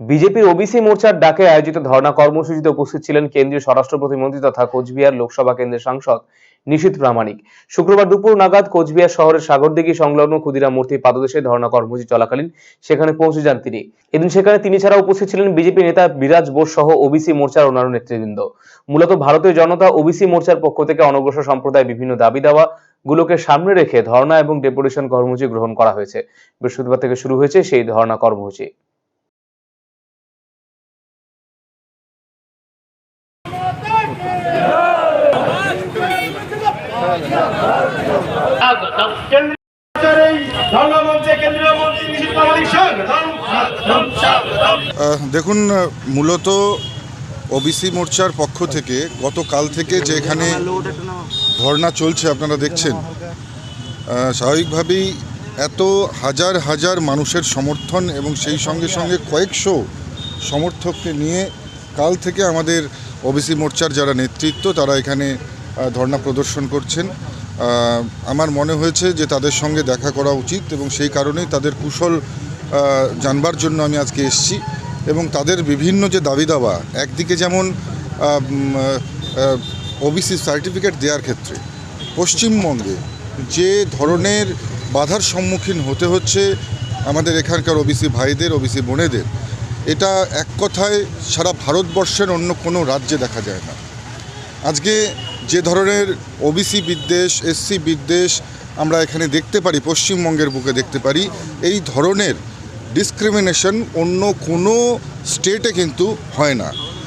বিজেপির ওবিসি মোর্চার ডাকে আয়োজিত ধর্ণা কর্মসূচিতে উপস্থিত ছিলেন কেন্দ্রীয় স্বরাষ্ট্র প্রতিমন্ত্রী তথা কোচবিহার লোকসভা কেন্দ্রের সাংসদ নিশীথ প্রামাণিক। শুক্রবার দুপুর নাগাদ কোচবিহার শহরের সাগরদিঘি সংলগ্ন ক্ষুদিরাম মূর্তির পাদদেশে ধর্ণা কর্মসূচি চলাকালীন সেখানে পৌঁছে যান তিনি। এদিন সেখানে তিনি ছাড়া উপস্থিত ছিলেন বিজেপি নেতা বিরাজ বোস সহ ওবিসি মোর্চার অন্যান্য নেতৃবৃন্দ। মূলত ভারতীয় জনতা ওবিসি মোর্চার পক্ষ থেকে অনগ্রসর সম্প্রদায় বিভিন্ন দাবি দাওয়া গুলোকে সামনে রেখে ধর্ণা এবং ডেপুটেশন কর্মসূচি গ্রহণ করা হয়েছে। বৃহস্পতিবার থেকে শুরু হয়েছে সেই ধর্ণা কর্মসূচি। দেখুন, মূলত ওবিসি মোর্চার পক্ষ থেকে গতকাল থেকে যে এখানে ধর্না চলছে আপনারা দেখছেন স্বাভাবিকভাবেই এত হাজার হাজার মানুষের সমর্থন এবং সেই সঙ্গে সঙ্গে কয়েকশো সমর্থককে নিয়ে কাল থেকে আমাদের ওবিসি মোর্চার যারা নেতৃত্ব, তারা এখানে ধর্ণা প্রদর্শন করছেন। আমার মনে হয়েছে যে তাদের সঙ্গে দেখা করা উচিত এবং সেই কারণেই তাদের কুশল জানবার জন্য আমি আজকে এসেছি এবং তাদের বিভিন্ন যে দাবি দাওয়া একদিকে যেমন ওবিসি সার্টিফিকেট দেওয়ার ক্ষেত্রে, পশ্চিমবঙ্গে যে ধরনের বাধার সম্মুখীন হতে হচ্ছে আমাদের এখানকার ওবিসি ভাইদের ওবিসি বোনেদের, এটা এক কথায় সারা ভারতবর্ষের অন্য কোনো রাজ্যে দেখা যায় না। আজকে যে ধরনের ওবিসি বিদ্বেষ এসসি বিদ্বেষ আমরা এখানে দেখতে পারি, পশ্চিমবঙ্গের বুকে দেখতে পারি, এই ধরনের ডিসক্রিমিনেশন অন্য কোনো স্টেটে কিন্তু হয় না।